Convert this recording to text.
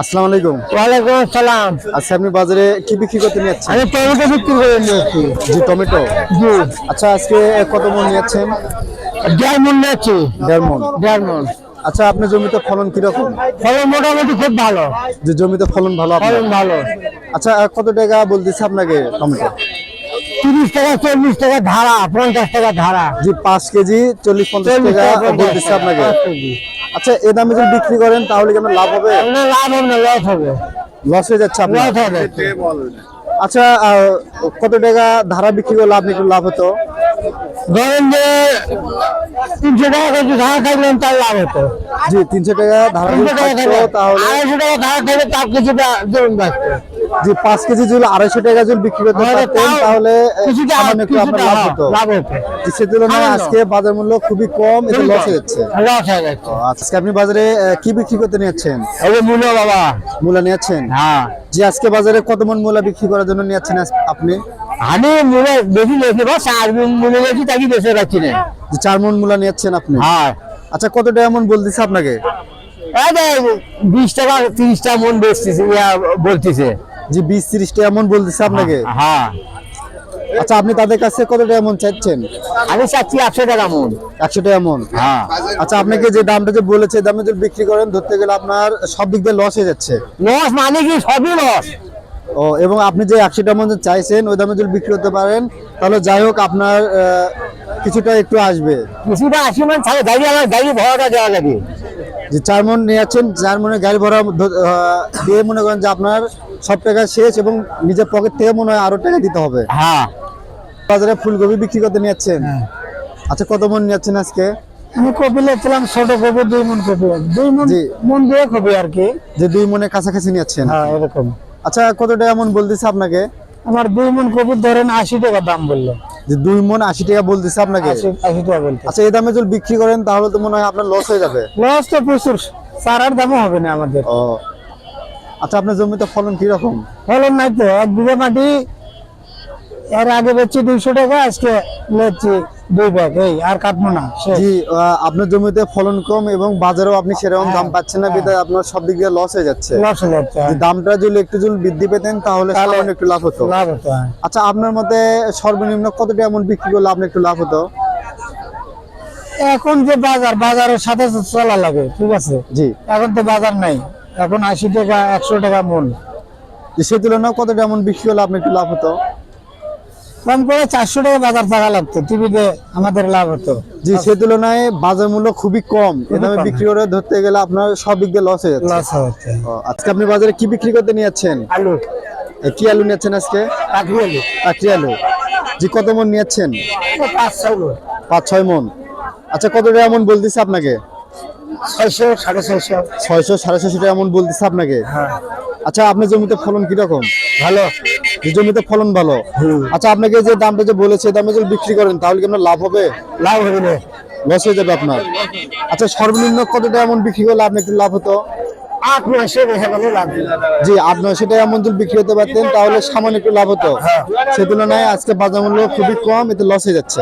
আসসালামু আলাইকুম। ওয়ালাইকুম আসসালাম। আচ্ছা আপনি বাজারে কি বিক্রি করতে নিয়েছেন আমি টমেটো বিক্রি করে নিয়েছি জি টমেটো? জি। আচ্ছা আজকে কত মন নিয়েছেন দেড় মন নিয়েছি দেড় মন। দেড় মন। আচ্ছা আপনার জমিতে ফলন কীরকম? ফলন মোটামুটি খুব ভালো। যে জমিতে ফলন ভালো আপনার? ফলন ভালো। আচ্ছা কত টাকা বলতেছে আপনাকে টমেটো? তিরিশ টাকা চল্লিশ টাকা ধারা পঞ্চাশ টাকা ধারা। জি পাঁচ কেজি চল্লিশ পঞ্চাশ টাকা বলতেছে আপনাকে। আচ্ছা এ দামে যদি বিক্রি করেন তাহলে কি আপনার লাভ হবে? আপনার লাভ হবে না লস হবে। লস হয়ে যাচ্ছে আপনার। লস হবে। আচ্ছা কত টাকা ধারা বিক্রি করলে আপনি একটু লাভ হতো? ধরেন যে তিনশো টাকা কেজি ধারা থাকলেন তার লাভ হতো। জি তিনশো টাকা ধারা তিনশো টাকা থাকলে তাহলে আড়াইশো টাকা ধারা থাকলে তার কিছুটা জমি বাঁচতো জি পাঁচ কেজি আড়াইশো টাকা যদি বিক্রি করতে পারতেন তাহলে একটু আপনার লাভ হতো। সে তুলনায় আজকে বাজার মূল্য খুবই কম লস হয়ে যাচ্ছে। হয়ে আজকে আপনি বাজারে কি বিক্রি করতে নিয়েছেন? বাবা। মূলা নিয়েছেন? হ্যাঁ। জি আজকে বাজারে কত মন মূলা বিক্রি করার জন্য নিয়েছেন আপনি? আমি মূল্য বেশি লেখি বা চার মন মূল্য লেখি তাকে বেঁচে রাখছি না। চার মন মূলা নিয়েছেন আপনি? হ্যাঁ। আচ্ছা কত টাকা মন বলতেছে আপনাকে? বিশ টাকা তিরিশ টাকা মন বেচতেছে বলতেছে। জি বিশ তিরিশ এমন বলতেছে আপনাকে? হ্যাঁ আচ্ছা আপনি তাদের কাছে কত টাকা মন চাইছেন আমি চাচ্ছি একশো টাকা মন একশো টাকা মন হ্যাঁ। আচ্ছা আপনাকে যে দামটা যে বলেছে দামে যদি বিক্রি করেন ধরতে গেলে আপনার সব দিক দিয়ে লস হয়ে যাচ্ছে। লস মানে কি? সবই লস ও এবং আপনি যে একশো টাকা মধ্যে চাইছেন ওই দামে যদি বিক্রি করতে পারেন তাহলে যাই হোক আপনার কিছুটা একটু আসবে। কিছুটা আশি মান থাকে গাড়ি আমার গাড়ি ভাড়াটা দেওয়া যাবে যে চার মন নিয়ে যাচ্ছেন চার মনে গাড়ি ভাড়া দিয়ে মনে করেন যে আপনার সব টাকা শেষ এবং নিজের পকেট থেকে মনে হয় আরও টাকা দিতে হবে। হ্যাঁ। বাজারে ফুলকপি বিক্রি করতে নিয়ে যাচ্ছেন? আচ্ছা কত মন নিয়ে যাচ্ছেন আজকে? আমি কপি লেখছিলাম ছোট কপি দুই মন কপি। দুই মন মন দিয়ে কপি আর কি। যে দুই মনে কাছাকাছি নিয়ে যাচ্ছেন? হ্যাঁ এরকম। আচ্ছা কত টাকা মন বলতেছে আপনাকে? আমার দুই মন কপি ধরেন আশি টাকা দাম বলল। যে দুই মন আশি টাকা বলতেছে আপনাকে? আশি টাকা বলতে আচ্ছা এই দামে যদি বিক্রি করেন তাহলে তো মনে হয় আপনার লস হয়ে যাবে। লস তো প্রচুর। চারার দামও হবে না আমাদের। ও আচ্ছা আপনার জমিতে ফলন কি রকম ফলন নাই তো এক বিঘা মাটি এর আগে বেচছি দুইশো টাকা আজকে লেচ্ছি দুই ব্যাগ এই আর কাটবো না জি আপনার জমিতে ফলন কম এবং বাজারেও আপনি সেরকম দাম পাচ্ছেন না বিধায় আপনার সব দিক দিয়ে লস হয়ে যাচ্ছে। লস হয়ে যাচ্ছে দামটা যদি একটু যদি বৃদ্ধি পেতেন তাহলে সামান্য একটু লাভ হতো। লাভ হতো হ্যাঁ। আচ্ছা আপনার মতে সর্বনিম্ন কতটা এমন বিক্রি করলে আপনার একটু লাভ হতো? এখন যে বাজার বাজারের সাথে চলা লাগে ঠিক আছে? জি। এখন তো বাজার নাই। এখন আশি টাকা একশো টাকা মন। সে তুলনায় কত টাকা বিক্রি করলে আপনার একটু লাভ হতো? কম করে চারশো টাকা বাজার থাকা লাগতো টিভিতে আমাদের লাভ হতো। জি সে তুলনায় বাজার মূল্য খুবই কম। এ দামে বিক্রি করে ধরতে গেলে আপনার সব দিক দিয়ে লস হয়ে যাচ্ছে। লস হচ্ছে আজকে আপনি বাজারে কি বিক্রি করতে নিয়ে যাচ্ছেন? আলু। কি আলু নিয়েছেন আজকে? কাঠি আলু। কাকরি আলু। জি কত মন নিয়েছেন পাঁচ ছয় পাঁচ ছয় মন। আচ্ছা কত টাকা মন বলতেছে আপনাকে? ছয়শো সাড়ে ছয়শো। ছয়শো সাড়ে ছয়শো টাকা মন বলতেছে আপনাকে? হ্যাঁ। আচ্ছা আপনার জমিতে ফলন কীরকম? ভালো। জমিতে ফলন ভালো। আচ্ছা আপনাকে যে দামটা যে বলেছে দামে যদি বিক্রি করেন তাহলে কি আপনার লাভ হবে? লাভ হবে না। লস হয়ে যাবে আপনার। আচ্ছা সর্বনিম্ন কত টাকা এমন বিক্রি করলে আপনি একটু লাভ হতো? আট নয়শো লাভ। জি আট নয়শো টাকা এমন যদি বিক্রি করতে পারতেন তাহলে সামান্য একটু লাভ হতো। সে তুলনায় আজকে বাজার মূল্য খুবই কম এতে লস হয়ে যাচ্ছে।